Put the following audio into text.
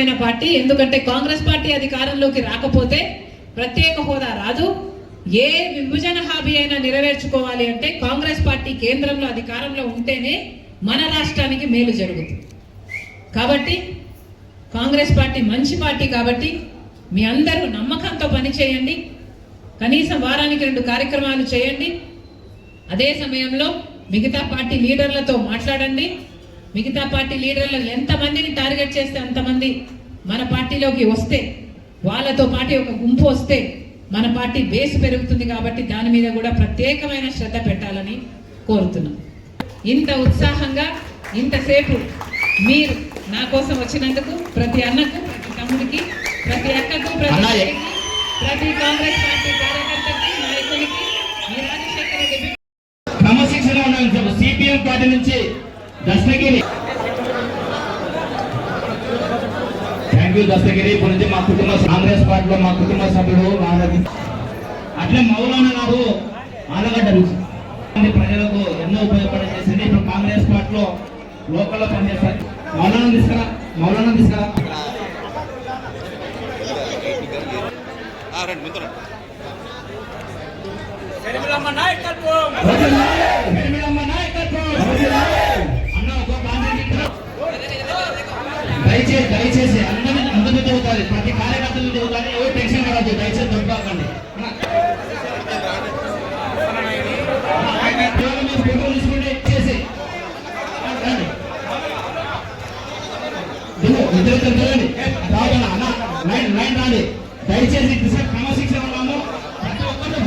అయిన పార్టీ. ఎందుకంటే కాంగ్రెస్ పార్టీ అధికారంలోకి రాకపోతే ప్రత్యేక హోదా రాదు. ఏ విభజన హామీ అయినా నెరవేర్చుకోవాలి అంటే కాంగ్రెస్ పార్టీ కేంద్రంలో అధికారంలో ఉంటేనే మన రాష్ట్రానికి మేలు జరుగుతుంది. కాబట్టి కాంగ్రెస్ పార్టీ మంచి పార్టీ కాబట్టి మీ అందరూ నమ్మకంతో పనిచేయండి కనీసం వారానికి రెండు కార్యక్రమాలు చేయండి. అదే సమయంలో మిగతా పార్టీ లీడర్లతో మాట్లాడండి. మిగతా పార్టీ లీడర్లను ఎంతమందిని టార్గెట్ చేస్తే అంతమంది మన పార్టీలోకి వస్తే వాళ్ళతో పాటు ఒక గుంపు వస్తే మన పార్టీ బేస్ పెరుగుతుంది కాబట్టి దాని మీద కూడా ప్రత్యేకమైన శ్రద్ధ పెట్టాలని కోరుతున్నాం. ఇంత ఉత్సాహంగా ఇంతసేపు మీరు నా కోసం వచ్చినందుకు ప్రతి అన్నకు ప్రతి తమ్ముడికి ప్రతి అక్కకు ప్రతి ప్రతి కాంగ్రెస్ పార్టీ కార్యకర్తకి నాయకునికి మీ రాజశేఖర రెడ్డి క్రమశిక్షణ సిపిఎం పార్టీ నుంచి దస్తగిరి. Thank you Dastagiri. ఇప్పుడు నుంచి మా కుటుంబ కాంగ్రెస్ పార్టీలో మా కుటుంబ సభ్యుడు మా దగ్గర- అట్లే మౌలానా గారు ఆలగడ్డ నుంచి మంది ప్రజలకు ఎన్నో ఉపయోగపడే చేసింది. ఇప్పుడు కాంగ్రెస్ పార్టీలో లోకల్లో పనిచేస్తారు మౌలానా తీసుకురా మౌలానా తీసుకురా. షర్మిలమ్మ నాయకత్వం నిర్మలమ్మ నాయకత్వం. అన్న ఒక కాంగ్రెస్ దయచేసి దయచేసి అందరి అందరినీ చదువుతారు ప్రతి కార్యకర్తలు చదువుతారు ఎవరు టెన్షన్ పడద్దు. దయచేసి దొరకకండి ఇద్దరు చూడండి రావద్దన్న అన్న. లైన్ లైన్ రాండి. దయచేసి క్రమశిక్షణ ఉన్నాము ప్రతి ఒక్కరిని